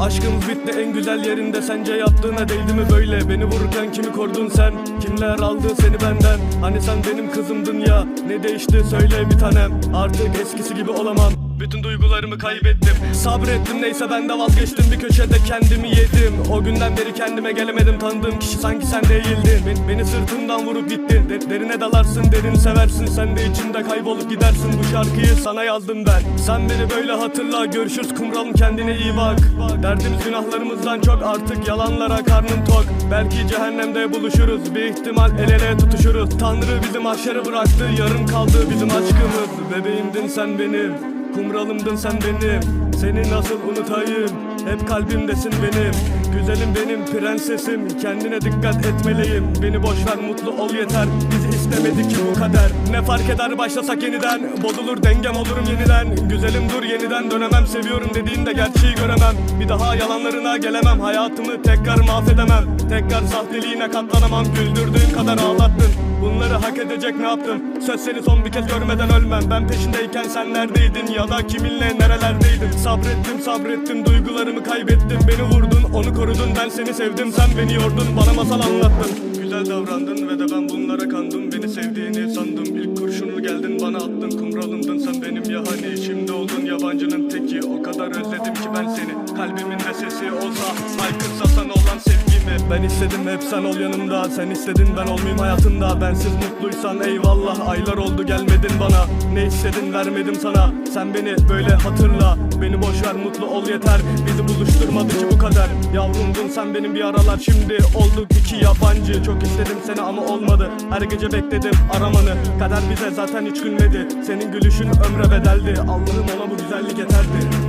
Aşkın fitne en güzel yerinde Sence yaptığına değdi mi böyle? Beni vururken kimi kordun sen? Kimler aldı seni benden? Hani sen benim kızımdın ya? Ne değişti söyle bir tanem. Artık eskisi gibi olamam bütün duygularımı kaybettim. Sabrettim neyse ben de vazgeçtim. Bir köşede kendimi yedim. O günden beri kendime gelemedim. Tanıdığım kişi sanki sen değildin. Beni, beni sırtımdan vurup gittin. De- Derine dalarsın derini seversin. Sen de içinde kaybolup gidersin. Bu şarkıyı sana yazdım ben. Sen beni böyle hatırla Görüşürüz. Kumralım kendine iyi bak. Derdimiz günahlarımızdan çok Artık. Yalanlara karnım tok. Belki cehennemde buluşuruz. Bir ihtimal el ele tutuşuruz. Tanrı bizi mahşere bıraktı. Yarım kaldı bizim aşkımız. Bebeğimdin sen benim Kumralımdın sen benim. Seni nasıl unutayım Hep kalbimdesin benim. Güzelim benim prensesim. Kendine dikkat etmeliyim. Beni boş ver mutlu ol yeter. Biz istemedik ki bu kader. Ne fark eder başlasak yeniden? Bozulur dengem olurum yeniden. Güzelim dur yeniden dönemem. Seviyorum dediğinde gerçeği göremem. Bir daha yalanlarına gelemem. Hayatımı tekrar mahvedemem. Tekrar sahteliğine katlanamam. Güldürdüğün kadar ağlattın. Bunları hak edecek ne yaptım Söz seni son bir kez görmeden ölmem. Ben peşindeyken sen neredeydin? Ya da kiminle nerelerdeydin? Sabrettim sabrettim duygularımı kaybettim Beni vurdun onu korudun Ben seni sevdim sen beni yordun Bana masal anlattın. Güzel davrandın ve de ben bunlara kandım Beni sevdiğini sandım. İlk kurşunu geldin bana attın Kumralımdın sen benim ya hani Şimdi oldun yabancının teki. O kadar özledim ki ben seni Kalbimin de sesi olsa Haykırsa sana olan sevgimi. Ben istedim hep sen ol yanımda Sen istedin ben olmayayım hayatında. Bensiz mutluysan eyvallah Aylar oldu gelmedin bana Ne istedin vermedim sana. Sen beni böyle hatırla. Beni boş ver mutlu ol yeter. Bizi buluşturmadı ki bu kader. Yavrumdun sen benim bir aralar. Şimdi olduk iki yabancı. Çok istedim seni ama olmadı. Her gece bekledim aramanı. Kader bize zaten hiç gülmedi. Senin gülüşün ömre bedeldi. Allah'ım ona bu güzellik yeterdi